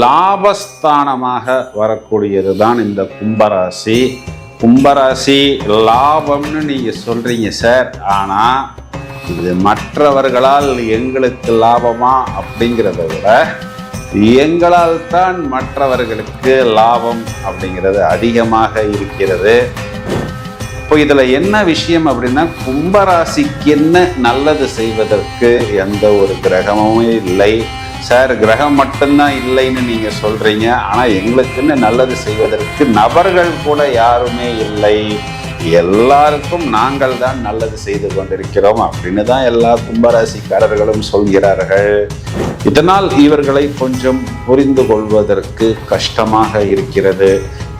லாபஸ்தானமாக வரக்கூடியது தான் இந்த கும்பராசி. கும்பராசி லாபம்னு நீங்கள் சொல்கிறீங்க சார். ஆனால் இது மற்றவர்களால் எங்களுக்கு லாபமா அப்படிங்கிறத விட எங்களால் தான் மற்றவர்களுக்கு லாபம் அப்படிங்கிறது அதிகமாக இருக்கிறது. இப்போ இதில் என்ன விஷயம் அப்படின்னா கும்பராசிக்கு என்ன நல்லது செய்வதற்கு எந்த ஒரு கிரகமும் இல்லை. சார் கிரகம் மட்டும்தான் இல்லைன்னு நீங்க சொல்றீங்க. ஆனா எங்களுக்குன்னு நல்லது செய்வதற்கு நபர்கள் கூட யாருமே இல்லை. எல்லாருக்கும் நாங்கள் தான் நல்லது செய்து கொண்டிருக்கிறோம் அப்படின்னு தான் எல்லா கும்பராசிக்காரர்களும் சொல்கிறார்கள். இதனால் இவர்களை கொஞ்சம் புரிந்து கொள்வதற்கு கஷ்டமாக இருக்கிறது.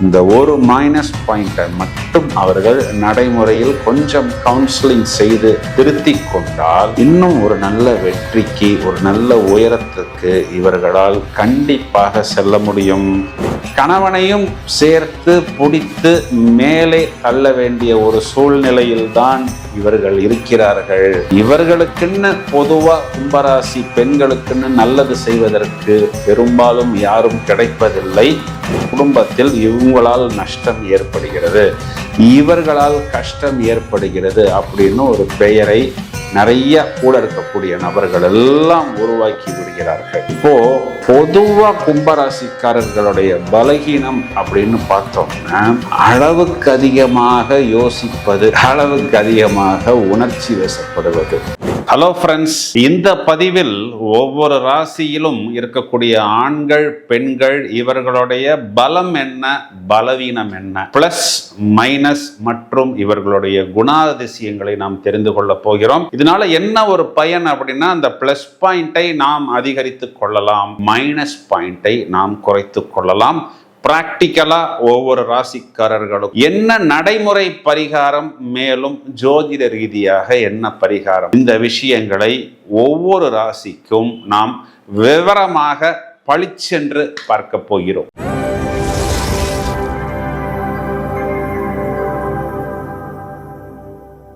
இந்த ஒரு மைனஸ் பாயிண்டை மட்டும் அவர்கள் நடைமுறையில் கொஞ்சம் கவுன்சிலிங் செய்து திருத்தி கொண்டால் இன்னும் ஒரு நல்ல வெற்றிக்கு ஒரு நல்ல உயரத்துக்கு இவர்களால் கண்டிப்பாக செல்ல முடியும். கணவனையும் சேர்த்து பிடித்து மேலே தள்ள வேண்டிய ஒரு சூழ்நிலையில்தான் இவர்கள் இருக்கிறார்கள். இவர்களுக்குன்னு பொதுவா கும்பராசி பெண்களுக்குன்னு நல்லது செய்வதற்கு பெரும்பாலும் யாரும் கிடைப்பதில்லை. குடும்பத்தில் இவங்களால் நஷ்டம் ஏற்படுகிறது. இவர்களால் கஷ்டம் ஏற்படுகிறது அப்படின்னு ஒரு பெயரை நிறைய கூட இருக்கக்கூடிய நபர்கள் எல்லாம் உருவாக்கி விடுகிறார்கள். இப்போ பொதுவா கும்பராசிக்காரர்களுடைய பலகீனம் அப்படின்னு பார்த்தோம்னா அளவுக்கு அதிகமாக யோசிப்பது அளவுக்கு அதிகமாக உணர்ச்சி வசப்படுவது. ஹலோ ஃப்ரெண்ட்ஸ் இந்த பதிவில் ஒவ்வொரு ராசியிலும் இருக்கக்கூடிய ஆண்கள் பெண்கள் இவர்களுடைய பலம் என்ன பலவீனம் என்ன பிளஸ் மைனஸ் மற்றும் இவர்களுடைய குணாதிசயங்களை நாம் தெரிந்து கொள்ள போகிறோம். இதனால என்ன ஒரு பயன் அப்படின்னா அந்த பிளஸ் பாயிண்டை நாம் அதிகரித்து கொள்ளலாம் மைனஸ் பாயிண்டை நாம் குறைத்து கொள்ளலாம். பிராக்டிக்கலா ஒவ்வொரு ராசிக்காரர்களும். என்ன நடைமுறை பரிகாரம் மேலும் ஜோதிட ரீதியாக என்ன பரிகாரம்? இந்த விஷயங்களை ஒவ்வொரு ராசிக்கும் நாம் விவரமாக பளிச்சென்று பார்க்க போகிறோம்.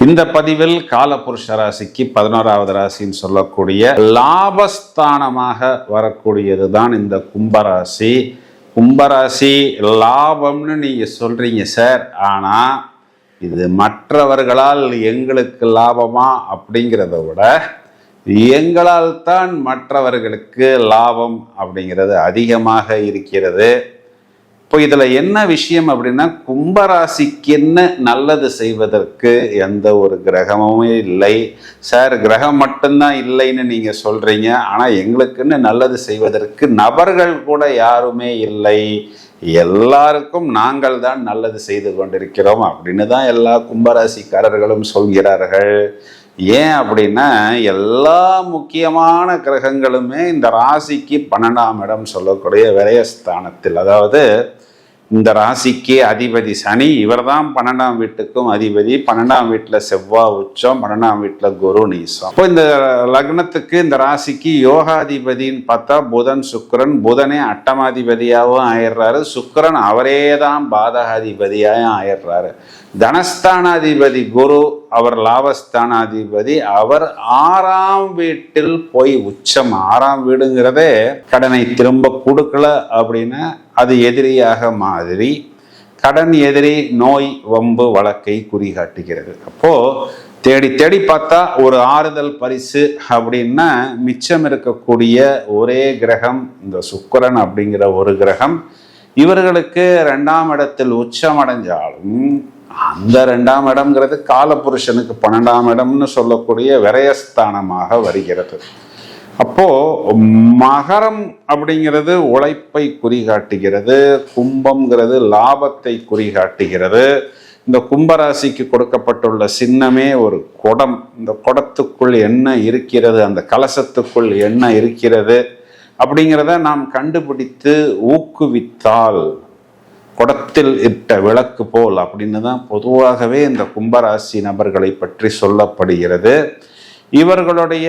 இந்த பதிவில் காலபுருஷ ராசிக்கு பதினோராவது ராசின்னு சொல்லக்கூடிய லாபஸ்தானமாக வரக்கூடியது தான் இந்த கும்பராசி. கும்பராசி லாபம்னு நீங்க சொல்றீங்க சார். ஆனா இது மற்றவர்களால் எங்களுக்கு லாபமா அப்படிங்கிறத விட எங்களால் தான் மற்றவர்களுக்கு லாபம் அப்படிங்கிறது அதிகமாக இருக்கிறது. இப்போ இதில் என்ன விஷயம் அப்படின்னா கும்பராசிக்கு என்ன நல்லது செய்வதற்கு எந்த ஒரு கிரகமுமே இல்லை. சார் கிரகம் மட்டும்தான் இல்லைன்னு நீங்கள் சொல்கிறீங்க ஆனால் எங்களுக்குன்னு நல்லது செய்வதற்கு நபர்கள் கூட யாருமே இல்லை. எல்லாருக்கும் நாங்கள் தான் நல்லது செய்து கொண்டிருக்கிறோம் அப்படின்னு தான் எல்லா கும்பராசிக்காரர்களும் சொல்கிறார்கள். ஏன் அப்படின்னா எல்லா முக்கியமான கிரகங்களுமே இந்த ராசிக்கு பன்னெண்டாம் இடம் சொல்லக்கூடிய விரயஸ்தானத்தில். அதாவது இந்த ராசிக்கு அதிபதி சனி இவர் தான் பன்னெண்டாம் வீட்டுக்கும் அதிபதி. பன்னெண்டாம் வீட்டில் செவ்வாய் உச்சம் பன்னெண்டாம் வீட்டில் குரு நீசம். இப்போ இந்த லக்னத்துக்கு இந்த ராசிக்கு யோகாதிபதின்னு பார்த்தா புதன் சுக்கரன். புதனே அட்டமாதிபதியாகவும் ஆயிடுறாரு. சுக்கரன் அவரே தான் பாதகாதிபதியாகவும் ஆயிடுறாரு. தனஸ்தானாதிபதி குரு அவர் லாபஸ்தானாதிபதி அவர் ஆறாம் வீட்டில் போய் உச்சம். ஆறாம் வீடுங்கிறதே கடனை திரும்ப கொடுக்கல அப்படின்னா அது எதிரியாக மாதிரி கடன் எதிரி நோய் வம்பு வழக்கை குறிகாட்டுகிறது. அப்போ தேடி தேடி பார்த்தா ஒரு ஆறுதல் பரிசு அப்படின்னா மிச்சம் இருக்கக்கூடிய ஒரே கிரகம் இந்த சுக்கிரன் அப்படிங்கிற ஒரு கிரகம். இவர்களுக்கு ரெண்டாம் இடத்தில் உச்சம் அடைஞ்சாலும் அந்த ரெண்டாம் இடம்ங்கிறது காலபுருஷனுக்கு பன்னெண்டாம் இடம்னு சொல்லக்கூடிய விரயஸ்தானமாக வருகிறது. அப்போ மகரம் அப்படிங்கிறது உழைப்பை குறிகாட்டுகிறது கும்பம்ங்கிறது லாபத்தை குறிகாட்டுகிறது. இந்த கும்பராசிக்கு கொடுக்கப்பட்டுள்ள சின்னமே ஒரு குடம். இந்த குடத்துக்குள் என்ன இருக்கிறது அந்த கலசத்துக்குள் என்ன இருக்கிறது அப்படிங்கிறத நாம் கண்டுபிடித்து ஊக்குவித்தால் குடத்தில் இட்ட விளக்கு போல் அப்படின்னு தான் பொதுவாகவே இந்த கும்பராசி நபர்களை பற்றி சொல்லப்படுகிறது. இவர்களுடைய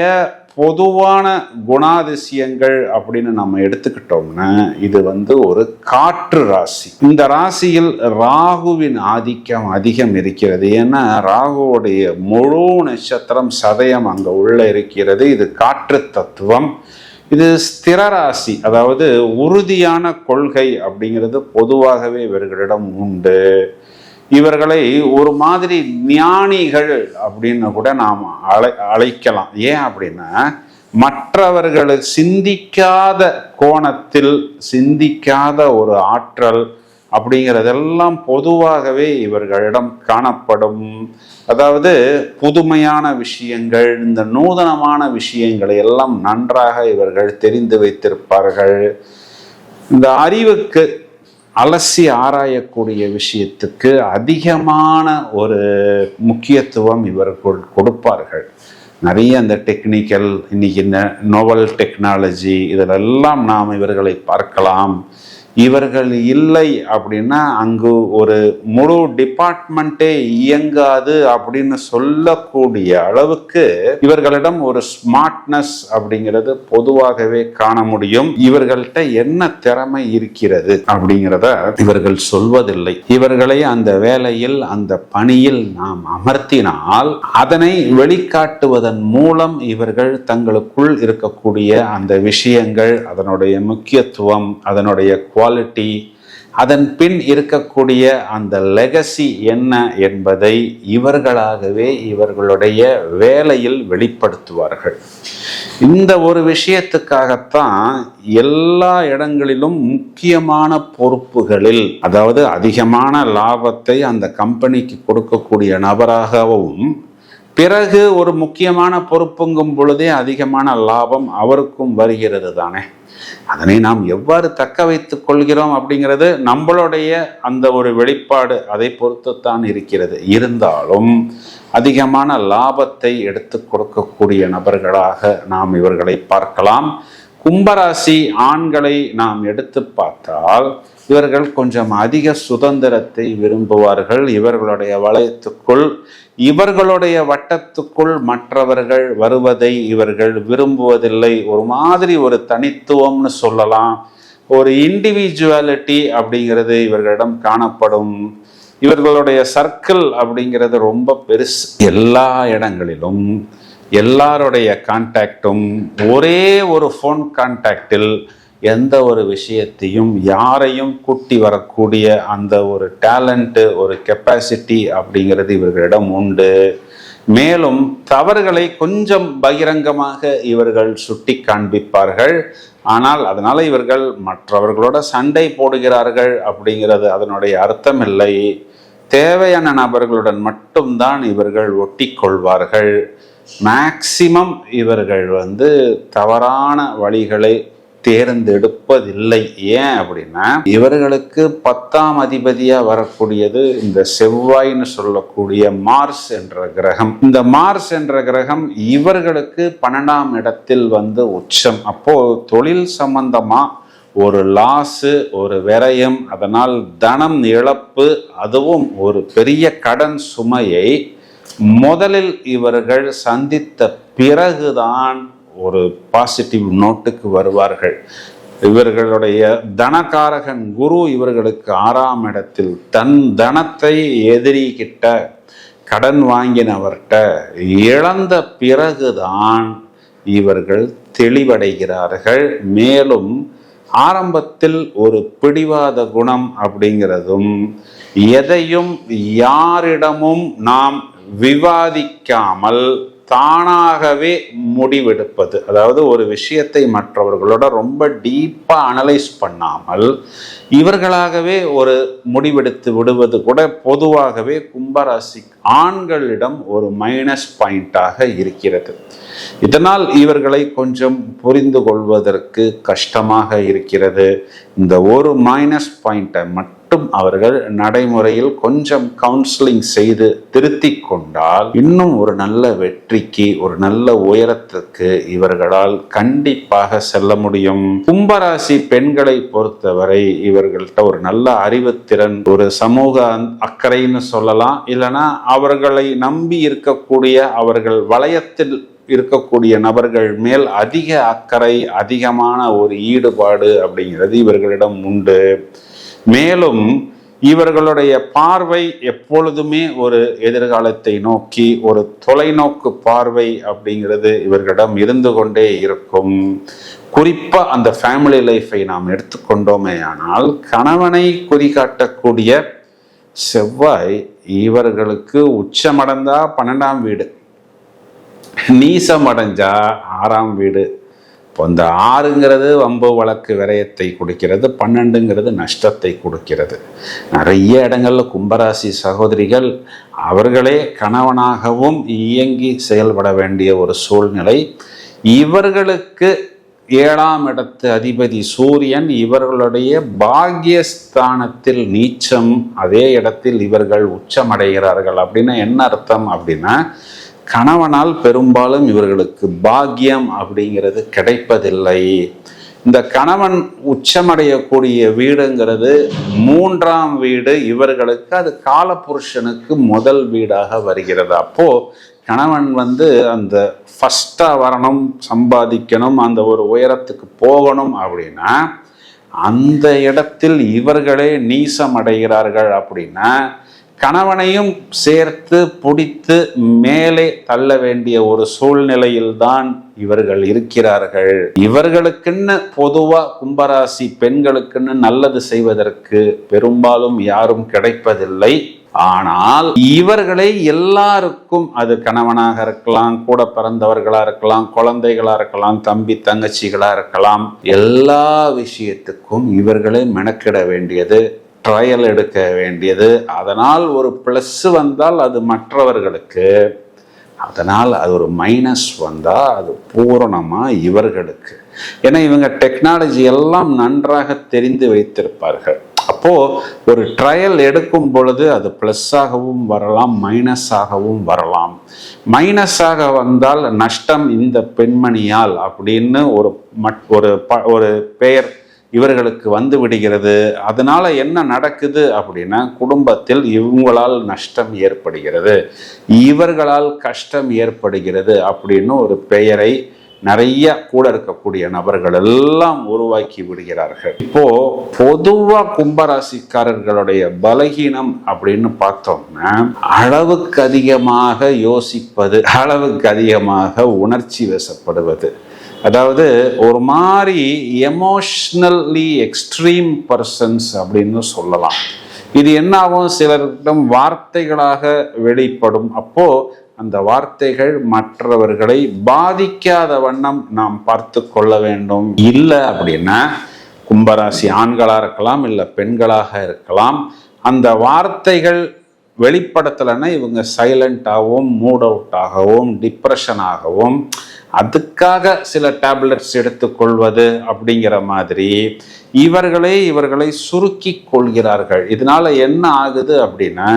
பொதுவான குணாதிசயங்கள் அப்படின்னு நம்ம எடுத்துக்கிட்டோம்னா இது வந்து ஒரு காற்று ராசி. இந்த ராசியில் ராகுவின் ஆதிக்கம் அதிகம் இருக்கிறது. ஏன்னா ராகுவுடைய முழு நட்சத்திரம் சதயம் அங்கே உள்ள இருக்கிறது. இது காற்று தத்துவம். இது ஸ்திரராசி அதாவது உறுதியான கொள்கை அப்படிங்கிறது பொதுவாகவே இவர்களிடம் உண்டு. இவர்களை ஒரு மாதிரி ஞானிகள் அப்படின்னு கூட நாம் அழை அழைக்கலாம். ஏன் அப்படின்னா மற்றவர்கள் சிந்திக்காத கோணத்தில் சிந்திக்காத ஒரு ஆற்றல் அப்படிங்கிறதெல்லாம் பொதுவாகவே இவர்களிடம் காணப்படும். அதாவது புதுமையான விஷயங்கள் இந்த நூதனமான விஷயங்களை எல்லாம் நன்றாக இவர்கள் தெரிந்து வைத்திருப்பார்கள். இந்த அறிவுக்கு அலசி ஆராயக்கூடிய விஷயத்துக்கு அதிகமான ஒரு முக்கியத்துவம் இவர்கள் கொடுப்பார்கள். நிறைய அந்த டெக்னிக்கல் இன்னைக்கு இந்த நோவல் டெக்னாலஜி இதிலெல்லாம் நாம் இவர்களை பார்க்கலாம். இவர்கள் இல்லை அப்படின்னா அங்கு ஒரு முழு டிபார்ட்மெண்ட்டே இயங்காது அப்படின்னு சொல்லக்கூடிய அளவுக்கு இவர்களிடம் ஒரு ஸ்மார்ட்னஸ் அப்படிங்கிறது பொதுவாகவே காண முடியும். இவர்கள்ட்ட என்ன திறமை இருக்கிறது அப்படிங்கிறத இவர்கள் சொல்வதில்லை. இவர்களை அந்த வேலையில் அந்த பணியில் நாம் அமர்த்தினால் அதனை வெளிக்காட்டுவதன் மூலம் இவர்கள் தங்களுக்குள் இருக்கக்கூடிய அந்த விஷயங்கள் அதனுடைய முக்கியத்துவம் அதனுடைய குவாலிட்டி அதன் பின் இருக்கக்கூடிய அந்த லெகசி என்ன என்பதை இவர்களாகவே இவர்களுடைய வேலையில் வெளிப்படுத்துவார்கள். இந்த ஒரு விஷயத்துக்காகத்தான் எல்லா இடங்களிலும் முக்கியமான பொறுப்புகளில் அதாவது அதிகமான லாபத்தை அந்த கம்பெனிக்கு கொடுக்கக்கூடிய நபராகவும் பிறகு ஒரு முக்கியமான பொறுப்புங்கும் பொழுதே அதிகமான லாபம் அவருக்கும் வருகிறது தானே. அதனை நாம் எவ்வாறு தக்க வைத்துக் கொள்கிறோம் அப்படிங்கிறது நம்மளுடைய அந்த ஒரு வெளிப்பாடு அதை பொறுத்துத்தான் இருக்கிறது. இருந்தாலும் அதிகமான லாபத்தை எடுத்து கொடுக்கக்கூடிய நபர்களாக நாம் இவர்களை பார்க்கலாம். கும்பராசி ஆண்களை நாம் எடுத்து பார்த்தால் இவர்கள் கொஞ்சம் அதிக சுதந்திரத்தை விரும்புவார்கள். இவர்களுடைய வளையத்துக்குள் இவர்களுடைய வட்டத்துக்குள் மற்றவர்கள் வருவதை இவர்கள் விரும்புவதில்லை. ஒரு மாதிரி ஒரு தனித்துவம்னு சொல்லலாம். ஒரு இண்டிவிஜுவாலிட்டி அப்படிங்கிறது இவர்களிடம் காணப்படும். இவர்களுடைய சர்க்கிள் அப்படிங்கிறது ரொம்ப பெருசு. எல்லா இடங்களிலும் எல்லாருடைய கான்டாக்டும் ஒரே ஒரு ஃபோன் கான்டாக்டில் எந்த ஒரு விஷயத்தையும் யாரையும் கூட்டி வரக்கூடிய அந்த ஒரு டேலண்ட்டு ஒரு கெப்பாசிட்டி அப்படிங்கிறது இவர்களிடம் உண்டு. மேலும் தவறுகளை கொஞ்சம் பகிரங்கமாக இவர்கள் சுட்டி காண்பிப்பார்கள். ஆனால் அதனால் இவர்கள் மற்றவர்களோட சண்டை போடுகிறார்கள் அப்படிங்கிறது அதனுடைய அர்த்தம் இல்லை தேவையான நபர்களுடன் மட்டும்தான் இவர்கள் ஒட்டி கொள்வார்கள் மேக்சிமம் இவர்கள் வந்து தவறான வழிகளை தேர்ந்தெடுப்பதில்லை. ஏன் அப்படின்னா இவர்களுக்கு பத்தாம் அதிபதியா வரக்கூடியது இந்த செவ்வாய்னு சொல்லக்கூடிய மார்ஸ் என்ற கிரகம். இந்த மார்ஸ் என்ற கிரகம் இவர்களுக்கு பன்னெண்டாம் இடத்தில் வந்து உச்சம். அப்போ தொழில் சம்பந்தமா ஒரு லாஸு ஒரு விரயம் அதனால் தனம் இழப்பு அதுவும் ஒரு பெரிய கடன் சுமையை முதலில் இவர்கள் சந்தித்த பிறகுதான் ஒரு பாசிட்டிவ் நோட்டுக்கு வருவார்கள். இவர்களுடைய தனகாரகன் குரு இவர்களுக்கு ஆறாம் இடத்தில் தன் தனத்தை எதிரி கிட்ட கடன் வாங்கினவர்கிட்ட இழந்த பிறகுதான் இவர்கள் தெளிவடைகிறார்கள். மேலும் ஆரம்பத்தில் ஒரு பிடிவாத குணம் அப்படிங்கிறதும் எதையும் யாரிடமும் நாம் விவாதிக்காமல் தானாகவே முடிவெடுப்பது. அதாவது ஒரு விஷயத்தை மற்றவர்களோட ரொம்ப டீப்பாக அனலைஸ் பண்ணாமல் இவர்களாகவே ஒரு முடிவெடுத்து விடுவது கூட பொதுவாகவே கும்பராசி ஆண்களிடம் ஒரு மைனஸ் பாயிண்டாக இருக்கிறது. இதனால் இவர்களை கொஞ்சம் புரிந்து கொள்வதற்கு கஷ்டமாக இருக்கிறது. இந்த ஒரு மைனஸ் பாயிண்டை மட்டும் மட்டும் அவர்கள் நடைமுறையில் கொஞ்சம் கவுன்சிலிங் செய்து திருத்தி கொண்டால் இன்னும் ஒரு நல்ல வெற்றிக்கு ஒரு நல்ல உயரத்துக்கு இவர்களால் கண்டிப்பாக செல்ல முடியும். கும்பராசி பெண்களை பொறுத்தவரை இவர்கள்ட்ட ஒரு நல்ல அறிவுத்திறன் ஒரு சமூக அக்கறைன்னு சொல்லலாம். இல்லைன்னா அவர்களை நம்பி இருக்கக்கூடிய அவர்கள் வளையத்தில் இருக்கக்கூடிய நபர்கள் மேல் அதிக அக்கறை அதிகமான ஒரு ஈடுபாடு அப்படிங்கிறது இவர்களிடம் உண்டு. மேலும் இவர்களுடைய பார்வை எப்பொழுதுமே ஒரு எதிர்காலத்தை நோக்கி ஒரு தொலைநோக்கு பார்வை அப்படிங்கிறது இவர்களிடம் இருந்து கொண்டே இருக்கும். குறிப்பாக அந்த ஃபேமிலி லைஃபை நாம் எடுத்துக்கொண்டோமே ஆனால் கணவனை குறிகாட்டக்கூடிய செவ்வாய் இவர்களுக்கு உச்சமடைந்தா பன்னெண்டாம் வீடு. நீசமடைஞ்சா ஆறாம் வீடு. இப்போ இந்த ஆறுங்கிறது வம்பு வழக்கு விரயத்தை கொடுக்கிறது பன்னெண்டுங்கிறது நஷ்டத்தை கொடுக்கிறது. நிறைய இடங்கள்ல கும்பராசி சகோதரிகள் அவர்களே கணவனாகவும் இயங்கி செயல்பட வேண்டிய ஒரு சூழ்நிலை. இவர்களுக்கு ஏழாம் இடத்து அதிபதி சூரியன் இவர்களுடைய பாக்யஸ்தானத்தில் நீச்சம் அதே இடத்தில் இவர்கள் உச்சமடைகிறார்கள் அப்படின்னா என்ன அர்த்தம் அப்படின்னா கணவனால் பெரும்பாலும் இவர்களுக்கு பாக்கியம் அப்படிங்கிறது கிடைப்பதில்லை. இந்த கணவன் உச்சமடையக்கூடிய வீடுங்கிறது மூன்றாம் வீடு. இவர்களுக்கு அது காலபுருஷனுக்கு முதல் வீடாக வருகிறது. அப்போ கணவன் வந்து அந்த ஃபஸ்ட்டாக வரணும் சம்பாதிக்கணும் அந்த ஒரு உயரத்துக்கு போகணும் அப்படின்னா அந்த இடத்தில் இவர்களே நீசம் அடைகிறார்கள் அப்படின்னா கணவனையும் சேர்த்து பிடித்து மேலே தள்ள வேண்டிய ஒரு சூழ்நிலையில்தான் இவர்கள் இருக்கிறார்கள். இவர்களுக்குன்னு பொதுவா கும்பராசி பெண்களுக்குன்னு நல்லது செய்வதற்கு பெரும்பாலும் யாரும் கிடைப்பதில்லை. ஆனால் இவர்களை எல்லாருக்கும் அது கணவனாக இருக்கலாம் கூட பிறந்தவர்களா இருக்கலாம் குழந்தைகளா இருக்கலாம் தம்பி தங்கச்சிகளா இருக்கலாம் எல்லா விஷயத்துக்கும் இவர்களை மெனக்கிட வேண்டியது ட்ரையல் எடுக்க வேண்டியது. அதனால் ஒரு ப்ளஸ் வந்தால் அது மற்றவர்களுக்கு அதனால் அது ஒரு மைனஸ் வந்தால் அது பூரணமாக இவர்களுக்கு. ஏன்னா இவங்க டெக்னாலஜி எல்லாம் நன்றாக தெரிந்து வைத்திருப்பார்கள். அப்போது ஒரு ட்ரையல் எடுக்கும் பொழுது அது ப்ளஸ்ஸாகவும் வரலாம் மைனஸாகவும் வரலாம். மைனஸாக வந்தால் நஷ்டம் இந்த பெண்மணியால் அப்படின்னு ஒரு மட் ஒரு ப ஒரு பெயர் இவர்களுக்கு வந்து விடுகிறது அதனால என்ன நடக்குது அப்படின்னா குடும்பத்தில் இவங்களால் நஷ்டம் ஏற்படுகிறது. இவர்களால் கஷ்டம் ஏற்படுகிறது அப்படின்னு ஒரு பெயரை நிறைய கூட இருக்கக்கூடிய நபர்கள் எல்லாம் உருவாக்கி விடுகிறார்கள். இப்போ பொதுவா கும்பராசிக்காரர்களுடைய பலகீனம் அப்படின்னு பார்த்தோம்னா அளவுக்கு அதிகமாக யோசிப்பது அளவுக்கு அதிகமாக உணர்ச்சி வசப்படுவது. அதாவது ஒரு மாதிரி எமோஷ்னல்லி எக்ஸ்ட்ரீம் பர்சன்ஸ் அப்படின்னு சொல்லலாம். இது என்னாகும்? சிலரிடம் வார்த்தைகளாக வெளிப்படும். அப்போ அந்த வார்த்தைகள் மற்றவர்களை பாதிக்காத வண்ணம் நாம் பார்த்து கொள்ள வேண்டும். இல்லை அப்படின்னா கும்பராசி ஆண்களாக இருக்கலாம் இல்லை பெண்களாக இருக்கலாம் அந்த வார்த்தைகள் வெளிப்படுத்தலைன்னா இவங்க சைலண்டாகவும் மூட் அவுட் ஆகவும் டிப்ரெஷனாகவும் அதுக்காக சில டேப்லெட்ஸ் எடுத்துக்கொள்வது அப்படிங்கிற மாதிரி இவர்களே இவர்களை சுருக்கி கொள்கிறார்கள். இதனால என்ன ஆகுது அப்படின்னா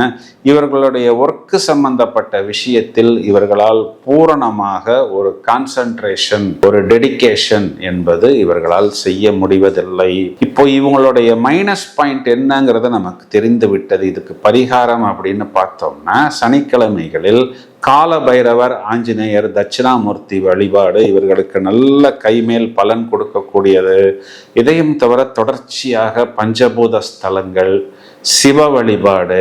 இவர்களுடைய ஒர்க்கு சம்பந்தப்பட்ட விஷயத்தில் இவர்களால் பூரணமாக ஒரு கான்சன்ட்ரேஷன் ஒரு டெடிகேஷன் என்பது இவர்களால் செய்ய முடிவதில்லை. இப்போ இவங்களுடைய மைனஸ் பாயிண்ட் என்னங்கிறது நமக்கு தெரிந்து விட்டது இதுக்கு பரிகாரம் அப்படின்னு பார்த்தோம்னா சனிக்கிழமைகளில் கால பைரவர் ஆஞ்சநேயர் தட்சிணாமூர்த்தி வழிபாடு இவர்களுக்கு நல்ல கைமேல் பலன் கொடுக்கக்கூடியது. இதையும் தவிர தொடர்ச்சியாக பஞ்சபூத ஸ்தலங்கள் சிவ வழிபாடு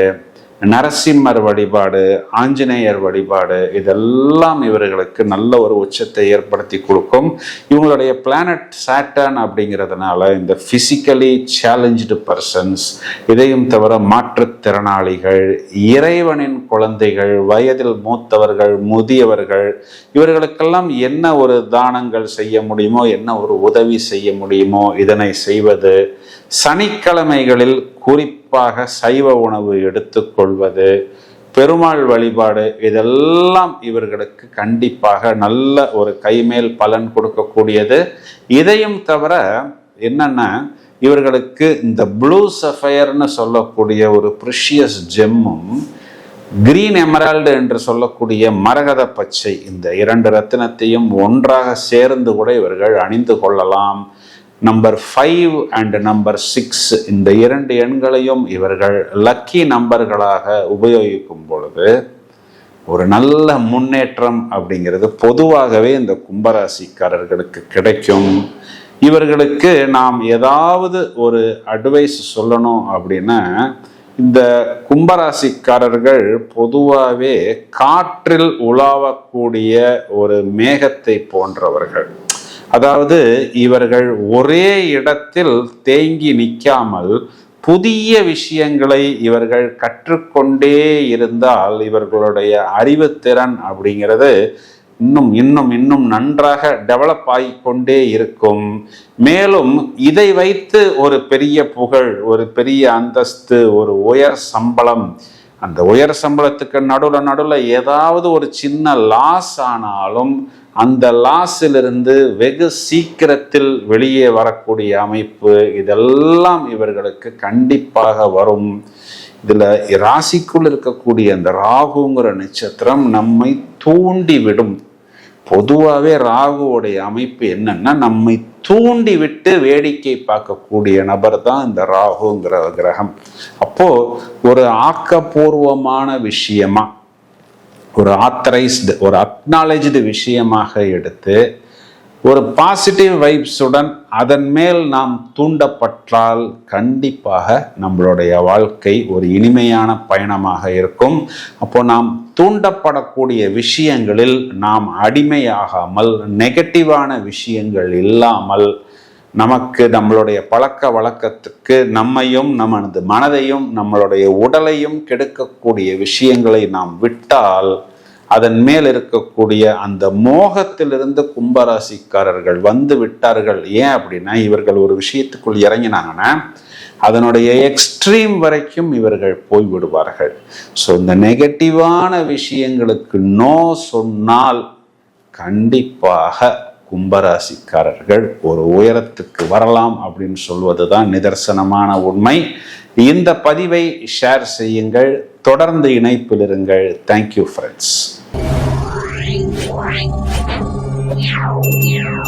நரசிம்மர் வழிபாடு ஆஞ்சநேயர் வழிபாடு இதெல்லாம் இவர்களுக்கு நல்ல ஒரு உச்சத்தை ஏற்படுத்தி கொடுக்கும். இவங்களுடைய பிளானட் சாட்டர்ன் அப்படிங்கிறதுனால இந்த ஃபிசிக்கலி சேலஞ்சு பர்சன்ஸ் இதையும் தவிர மாற்றுத்திறனாளிகள் இறைவனின் குழந்தைகள் வயதில் மூத்தவர்கள் முதியவர்கள் இவர்களுக்கெல்லாம் என்ன ஒரு தானங்கள் செய்ய முடியுமோ என்ன ஒரு உதவி செய்ய முடியுமோ இதனை செய்வது சனிக்கிழமைகளில் குறிப்பாக சைவ உணவு எடுத்துக்கொள்வது பெருமாள் வழிபாடு இதெல்லாம் இவர்களுக்கு கண்டிப்பாக நல்ல ஒரு கைமேல் பலன் கொடுக்கக்கூடியது. இதையும் தவிர என்னன்னா இவர்களுக்கு இந்த ப்ளூ சஃபயர்னு சொல்லக்கூடிய ஒரு ப்ரிஷியஸ் ஜெம்மும் கிரீன் எமரால்டு என்று சொல்லக்கூடிய மரகத பச்சை இந்த இரண்டு ரத்தினத்தையும் ஒன்றாக சேர்ந்து கூட இவர்கள் அணிந்து கொள்ளலாம். Number five and number six இந்த இரண்டு எண்களையும் இவர்கள் லக்கி நம்பர்களாக உபயோகிக்கும் பொழுது ஒரு நல்ல முன்னேற்றம் அப்படிங்கிறது பொதுவாகவே இந்த கும்பராசிக்காரர்களுக்கு கிடைக்கும். இவர்களுக்கு நாம் ஏதாவது ஒரு அட்வைஸ் சொல்லணும் அப்படின்னா இந்த கும்பராசிக்காரர்கள் பொதுவாகவே காற்றில் உலாவக்கூடிய ஒரு மேகத்தை போன்றவர்கள். அதாவது இவர்கள் ஒரே இடத்தில் தேங்கி நிற்காமல் புதிய விஷயங்களை இவர்கள் கற்றுக்கொண்டே இருந்தால் இவர்களுடைய அறிவுத்திறன் அப்படிங்கிறது இன்னும் இன்னும் இன்னும் நன்றாக டெவலப் ஆகிக்கொண்டே இருக்கும். மேலும் இதை வைத்து ஒரு பெரிய புகழ் ஒரு பெரிய அந்தஸ்து ஒரு உயர் சம்பளம் அந்த உயர் சம்பளத்துக்கு நடுவில் நடுவில் ஏதாவது ஒரு சின்ன லாஸ் ஆனாலும் அந்த லாஸிலிருந்து வெகு சீக்கிரத்தில் வெளியே வரக்கூடிய அமைப்பு இதெல்லாம் இவர்களுக்கு கண்டிப்பாக வரும். இதில் ராசிக்குள் இருக்கக்கூடிய அந்த ராகுங்கிற நட்சத்திரம் நம்மை தூண்டிவிடும். பொதுவாகவே ராகுவோடைய அமைப்பு என்னன்னா நம்மை தூண்டி விட்டு வேடிக்கை பார்க்கக்கூடிய நபர் தான் இந்த ராகுங்கிற கிரகம். அப்போ ஒரு ஆக்கப்பூர்வமான விஷயமா ஒரு ஆத்தரைஸ்டு ஒரு அக்னாலேஜ்டு விஷயமாக எடுத்து ஒரு பாசிட்டிவ் வைப்ஸுடன் அதன் மேல் நாம் தூண்டப்பட்டால் கண்டிப்பாக நம்மளுடைய வாழ்க்கை ஒரு இனிமையான பயணமாக இருக்கும். அப்போ நாம் தூண்டப்படக்கூடிய விஷயங்களில் நாம் அடிமையாகாமல் நெகட்டிவான விஷயங்கள் இல்லாமல் நமக்கு நம்மளுடைய பழக்க வழக்கத்துக்கு நம்மையும் நமது மனதையும் நம்மளுடைய உடலையும் கெடுக்கக்கூடிய விஷயங்களை நாம் விட்டால் அதன் மேல் இருக்கக்கூடிய அந்த மோகத்திலிருந்து கும்பராசிக்காரர்கள் வந்து விட்டார்கள். ஏன் அப்படின்னா இவர்கள் ஒரு விஷயத்துக்குள் இறங்கினாங்கன்னா அதனுடைய எக்ஸ்ட்ரீம் வரைக்கும் இவர்கள் போய் விடுவார்கள். ஸோ இந்த நெகட்டிவான விஷயங்களுக்கு நோ சொன்னால் கண்டிப்பாக கும்பராசிக்காரர்கள் ஒரு உயரத்துக்கு வரலாம் அப்படின்னு சொல்வது தான் நிதர்சனமான உண்மை. இந்த பதிவை ஷேர் செய்யுங்கள். தொடர்ந்து இணைப்பில் இருங்கள். Thank you friends Meow, meow.